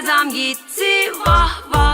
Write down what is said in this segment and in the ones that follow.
adam gitti. Vah vah.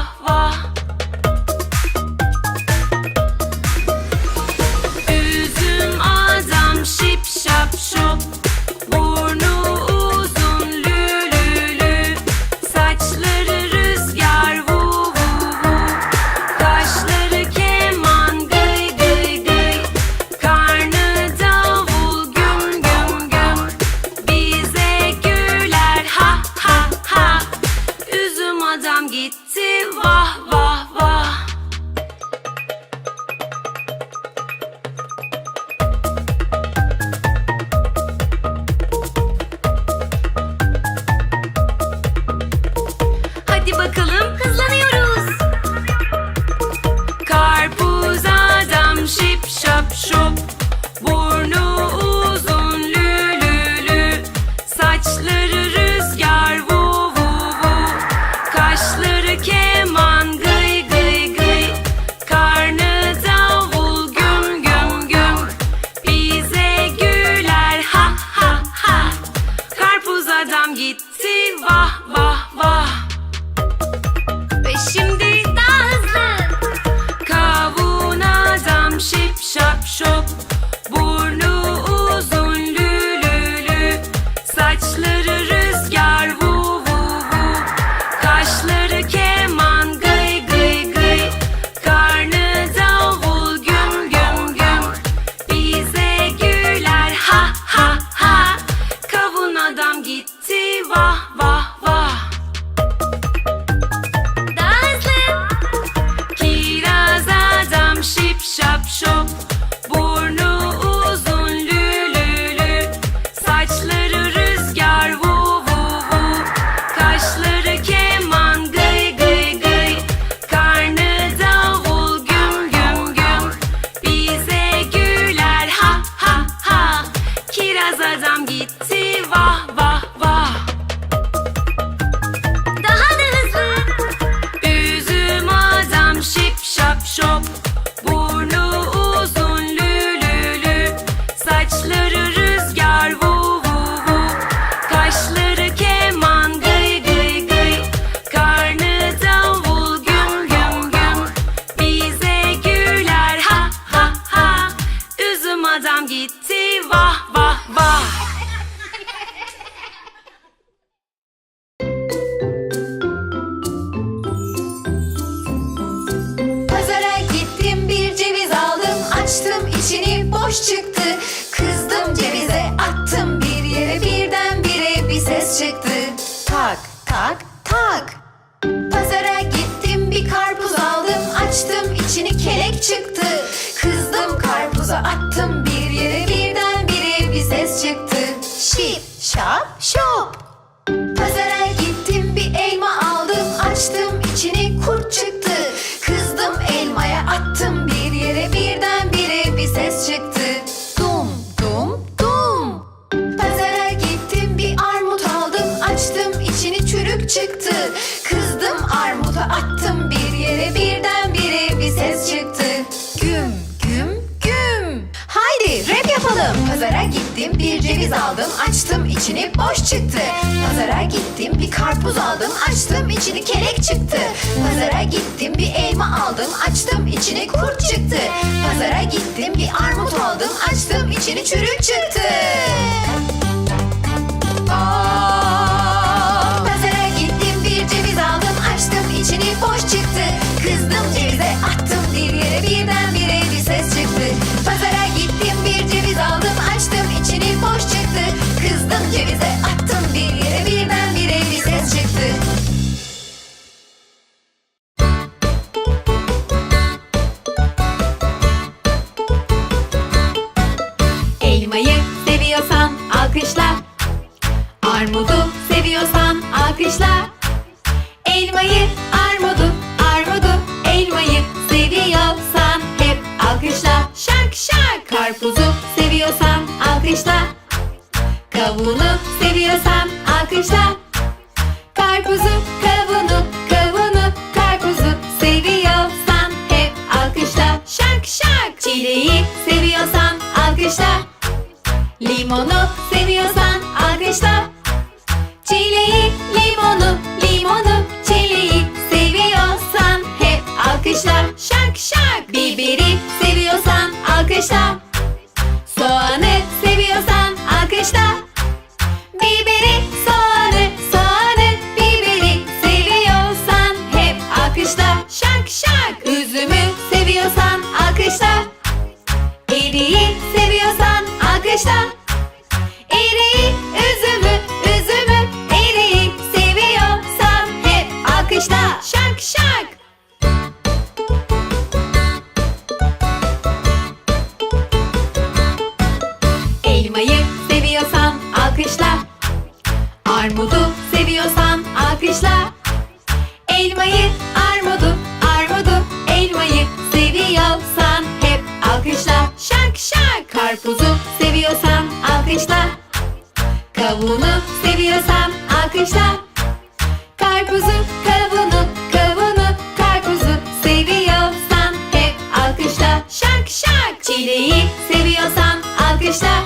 kuş çıktı. Kızdım cevize attım bir yere birden bire bir ses çıktı. Tak tak tak. Pazara gittim bir karpuz aldım açtım içini kelek çıktı. Kızdım karpuza attım bir yere birden bire bir ses çıktı. Şip şap şop. çıktı. Kızdım armuta attım. Bir yere birden birdenbire bir ses çıktı. Güm güm güm. Haydi rap yapalım. Pazara gittim bir ceviz aldım açtım içini boş çıktı. Pazara gittim bir karpuz aldım açtım içini kelek çıktı. Pazara gittim bir elma aldım açtım içini kurt çıktı. Pazara gittim bir armut aldım açtım içini çürük çıktı. あっ Kavunu seviyorsan alkışla. Karpuzu, kavunu, kavunu, karpuzu seviyorsan hep alkışla. Şak şak. Çileği seviyorsan alkışla. Limonu seviyorsan alkışla. Çileği, limonu, Şak şak. Üzümü seviyorsan alkışla. Eriği seviyorsan alkışla. Alkışla. Kavunu seviyorsan alkışla. Karpuzu, kavunu, kavunu, karpuzu seviyorsan hep alkışla. Şak şak. Çileği seviyorsan alkışla.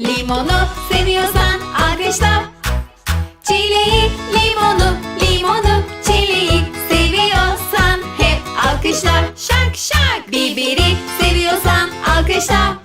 Limonu seviyorsan alkışla. Çileği, limonu, limonu, çileği seviyorsan hep alkışla. Şak şak. Biberi seviyorsan alkışla.